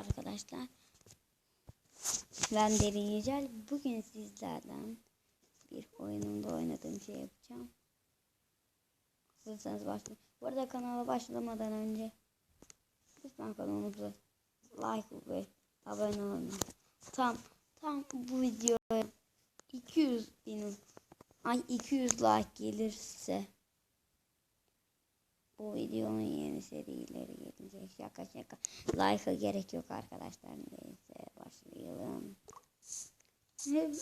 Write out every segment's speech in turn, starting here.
arkadaşlar. Ben Derin Yücel. Bugün sizlerden bir oyunumda oynadığım şey yapacağım. Hazırsanız başlayalım. Bu arada kanala başlamadan önce lütfen kanalımıza like ve abone olun. Tam tam bu videoya 200 bin ay 200 like gelirse bu videonun yeni serileri gelecek. Şaka şaka. Like'a gerek yok arkadaşlar. Neyse başlayalım. Hep,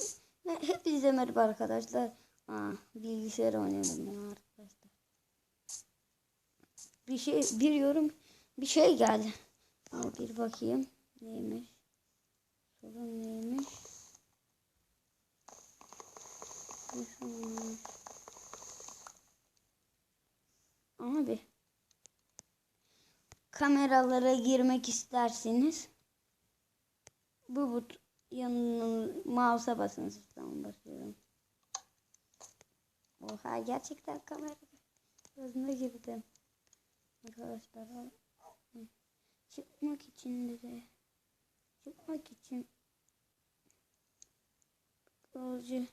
hepinize merhaba arkadaşlar. Aa, bilgisayar oynuyorum ya arkadaşlar. Bir şey bir yorum bir şey geldi. Ama bir bakayım neymiş. Sorun neymiş? Bir sorun. Abi kameralara girmek isterseniz bu but yanına mouse'a basınız. Tamam basıyorum. Oha gerçekten kamera gözüne girdim. Arkadaşlar çıkmak için de çıkmak için kılıcı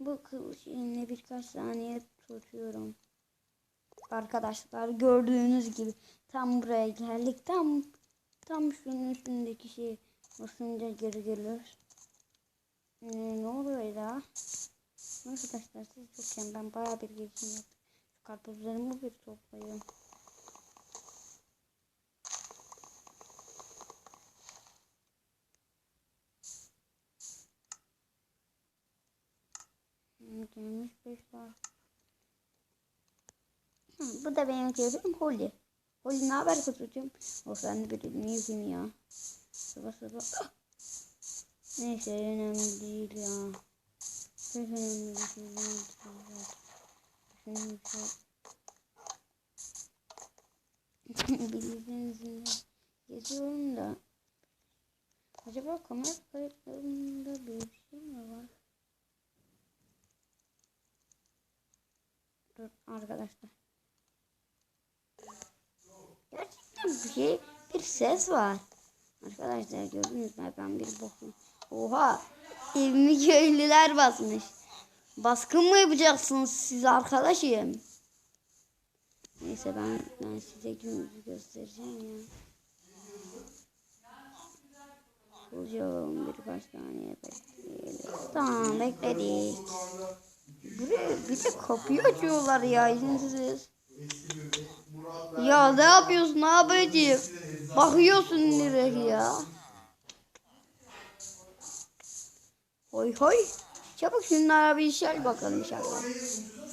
bu kılıcı yine birkaç saniye tutuyorum. Arkadaşlar gördüğünüz gibi tam buraya geldik. Tam tam şunun üstündeki şey basınca geri geliyoruz. Ee, ne oluyor ya? Arkadaşlar siz yokken ben bayağı bir gelişim yaptım. Şu karpuzlarımı bir toplayayım. Hmm, Gelmiş 5 saat. Hı, bu da benim kıyafetim Holly. Holly ne haber kutucuğum? O sen de bir elini yüzüm ya. Sabah sabah. Ah! Neyse önemli değil ya. Hiç önemli şey değil. Düşünün şey. Bildiğiniz gibi geziyorum da. Acaba kamera kayıtlarında bir şey mi var? Dur arkadaşlar. Gerçekten bir bir ses var. Arkadaşlar gördünüz mü ben bir bakın. Oha evimi köylüler basmış. Baskın mı yapacaksınız siz arkadaşım? Neyse ben ben size günümüzü göstereceğim ya. Bulacağım birkaç saniye bekleyelim. Tamam bekledik. Buraya bir de kapıyı açıyorlar ya izinsiz. Ya ne yapıyorsun abicim? Bakıyorsun direkt ya. Hoy hoy. Çabuk şunlara bir şey bakalım inşallah.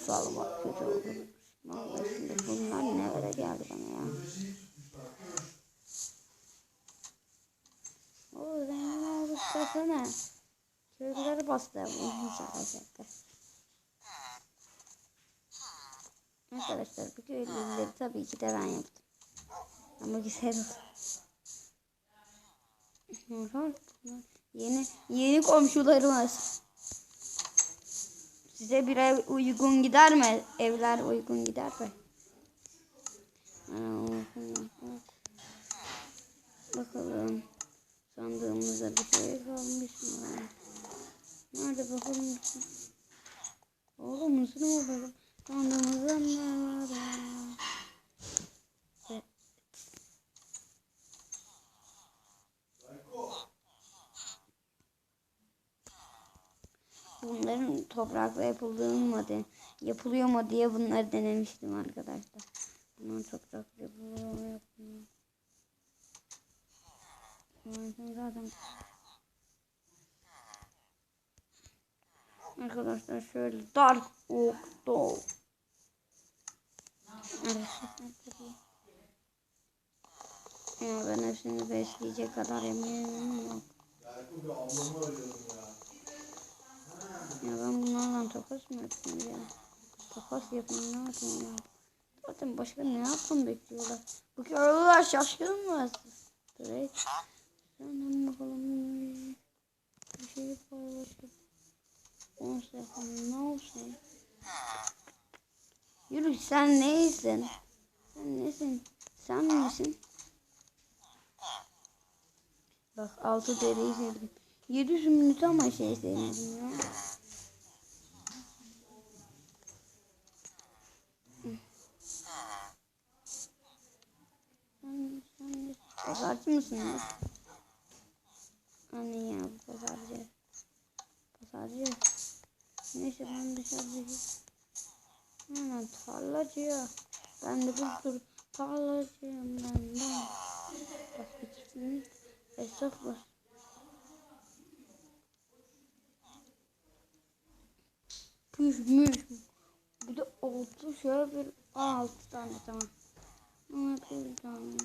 Sağ bak kötü oldu. Vallahi şimdi bunlar nereye geldi bana ya. O zengin olduk desene. Köylüleri bastı. Şaka şaka. Arkadaşlar bu köylüleri tabii ki de ben yaptım. Ama güzel oldu. yeni yeni komşularımız. Size bir ev uygun gider mi? Evler uygun gider mi? Bakalım. Sandığımızda bir şey kalmış mı? Nerede bakalım? Oğlum oldu? Sandığımızda Bunların toprakla yapıldığını mı de, yapılıyor mu diye bunları denemiştim arkadaşlar. Bunlar toprakla yapılıyor mu yapılıyor. Bunlar zaten Arkadaşlar şöyle Dark Oak Doll. Ya ben hepsini besleyecek kadar eminim yok. Ya ben bunlarla takas mı yapayım ya? Takas yapayım ne yapayım ya? Zaten başka ne yapmam bekliyorlar? Bu köylüler şaşkın mı? Direkt. Ben bakalım. Bir şey paylaşayım. 10 sekund ne olsun? Yürü sen neysin? Sen nesin? Sen misin? Bak 6 TL'yi sevdim. 700 minüt ama şey sevmedim ya. Sen, sen pazarcı mısın ya? Anne ya pazarcı. Pazarcı. Neyse ben dışarıdaki. Hemen tarlacı ya. Ben de bir sürü tarlacıyım ben de. Bak ikisinin esnaf var. Püşmüş. Bir de altı şöyle bir altı tane tamam. Ama bir tane.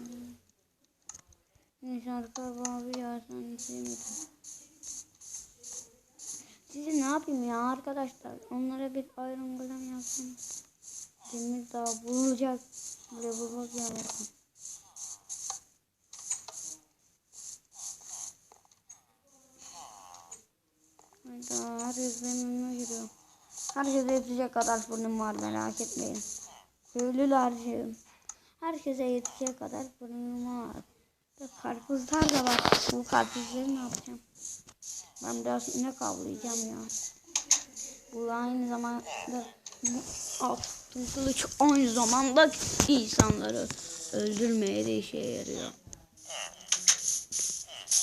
Neyse arkadaşlar abi ya sen sevmedim. Size ne yapayım ya arkadaşlar? Onlara bir ayrım golem yapsam. Demir daha bulacak. Bile bulacak ya bakın. Hayda herkes benim önüme giriyor. Herkese yetecek kadar fırınım var merak etmeyin. Köylülerciğim. Herkese yetecek kadar fırınım var. Karpuzlar da var. Bu karpuzları ne yapacağım? Ben biraz inek avlayacağım ya. Bu aynı zamanda altın kılıç aynı zamanda insanları öldürmeye de işe yarıyor.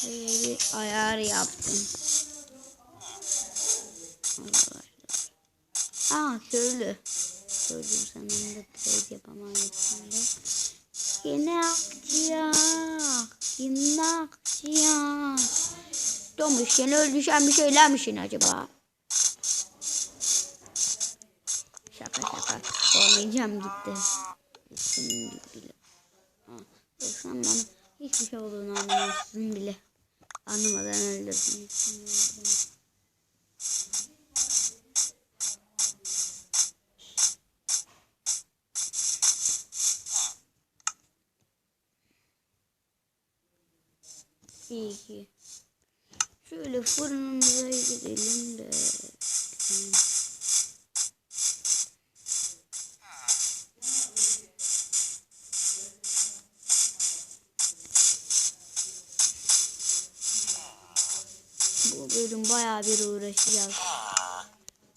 Böyle bir ayar yaptım. Aa köylü. Köylü sen de trade yapamayız şimdi. Yine akciyak. Yine akciyak. Domuş yine öldüşen bir şeyler misin acaba? Şaka şaka. Oynayacağım gitti. Gitsin bile. Sen bana hiçbir şey olduğunu anlamazsın bile. Anlamadan öldürdün. İyi ki. Şöyle fırınımıza gidelim de. Bu bölüm bayağı bir uğraşacağız.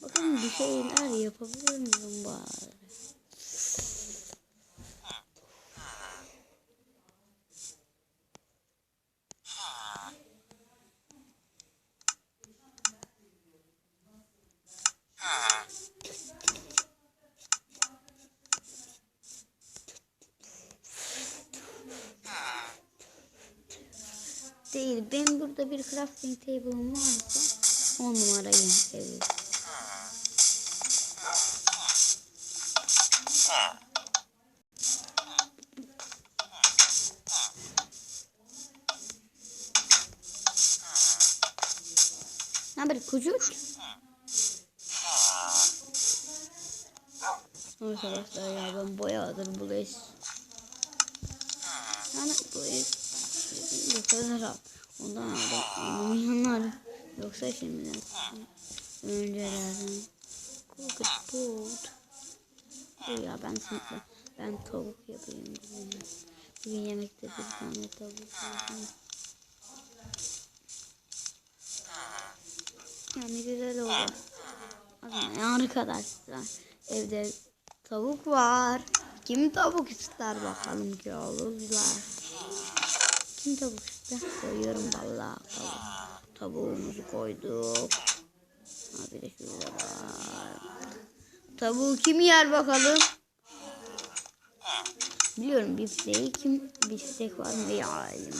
Bakın bir şeyler yapabilir miyim bari? Değil. Benim burada bir crafting table'ım varsa on numarayım. Evet. Ne haber kucuk? Arkadaşlar ya ben bayağıdır bu es. Yani bu es al. Ondan aldım. Anlamayanlar. Yoksa şimdiden. Öncelerden. Cooked food. Dur ya ben sınıfta. Ben tavuk yapayım bugün. Yemekte bir tane tavuk yapayım. Yani güzel oldu. Arkadaşlar evde tavuk var. Kim tavuk ister bakalım ki olurlar. Kim tavuk ister? Koyuyorum vallahi tavuk. Tavuğumuzu koyduk. Ha bir de şurada var. Tavuğu kim yer bakalım? Biliyorum bifteği kim biftek var mı yarayım.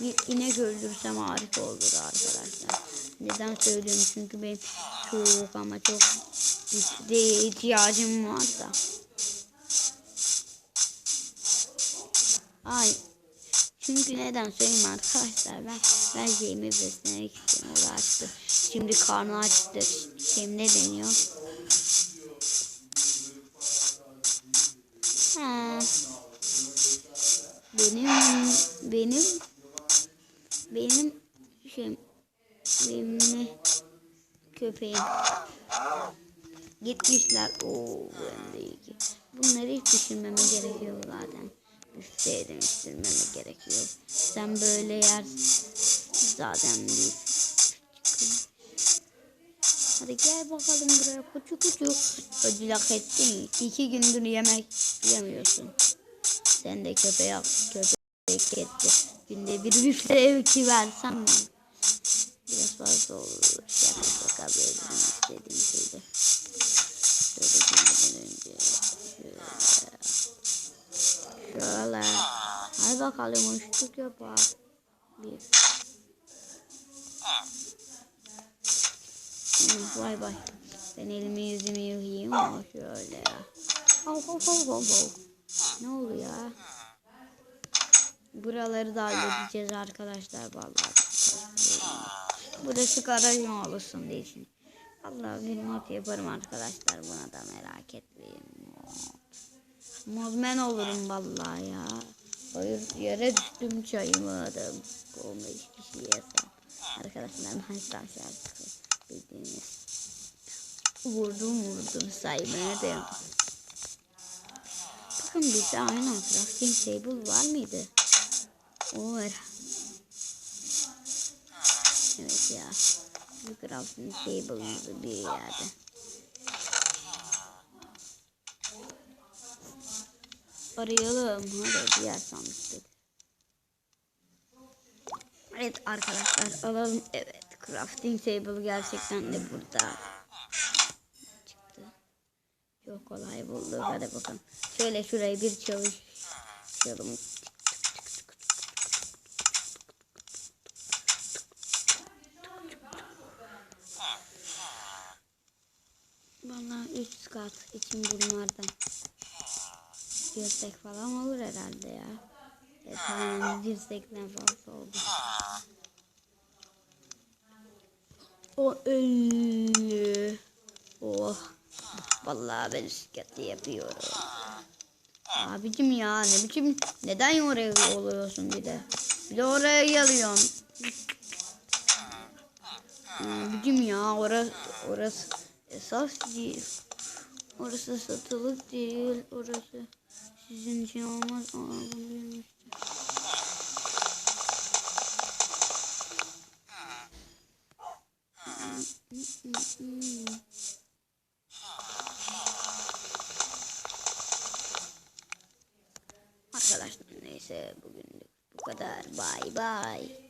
Bir inek öldürsem harika olur arkadaşlar. Neden söylüyorum çünkü benim çok ama çok bifteğe ihtiyacım var da. Ay çünkü neden söyleyeyim arkadaşlar ben ben şeyimi beslemek için uğraştı. Şimdi karnı açtı. Şey ne deniyor? Ha. Benim benim benim şey benim köpeğim gitmişler. Oo ben. Bunları hiç düşünmeme gerek yok zaten. Üsteye demiştirmeme gerekiyor. Sen böyle yer zaten biz. Hadi gel bakalım buraya kuçu kuçu. Ödül hak ettin. İki gündür yemek yemiyorsun. Sen de köpeğe köpek etti. Günde bir büfle evki versen mi? Biraz fazla olur. Şaka bakabilirim istediğim şeyde. Şöyle girmeden önce. Şöyle. Bakalım uçtuk yapar. Bir. Hı, Vay vay. Ben elimi yüzümü yıkayayım ama şöyle. Hav hav hav hav hav. Ne oluyor? Buraları da halledeceğiz arkadaşlar vallahi. Burası garajın olsun diye için. Vallahi bir mod yaparım arkadaşlar buna da merak etmeyin. Mod. Modmen olurum vallahi ya. Hayır yere düştüm çayımı adam. 15 kişi yesem. Arkadaşlar ben şarkı bildiğiniz. Vurdum vurdum saymaya da. Bakın bizde aynı crafting table var mıydı? O var. Evet ya. Bu crafting table'ımızı bir yerde. Arayalım. Hadi diğer sandıkta. Evet arkadaşlar alalım. Evet crafting table gerçekten de burada. Çıktı. Çok kolay bulduk. Hadi bakalım. Şöyle şurayı bir çalışalım. Bana 3 kat için bunlardan. Dirsek falan olur herhalde ya. E, tamam dirsekten fazla oldu. O ölü. Oh. Vallahi ben şirketi yapıyorum. Abicim ya ne biçim neden oraya oluyorsun bir de? Bir de oraya geliyorsun. Abicim ya orası orası esas değil. Orası satılık değil. Orası sizin için olmaz. Aa, bunu bilmiştim. Arkadaşlar neyse bugünlük bu kadar. Bay bay.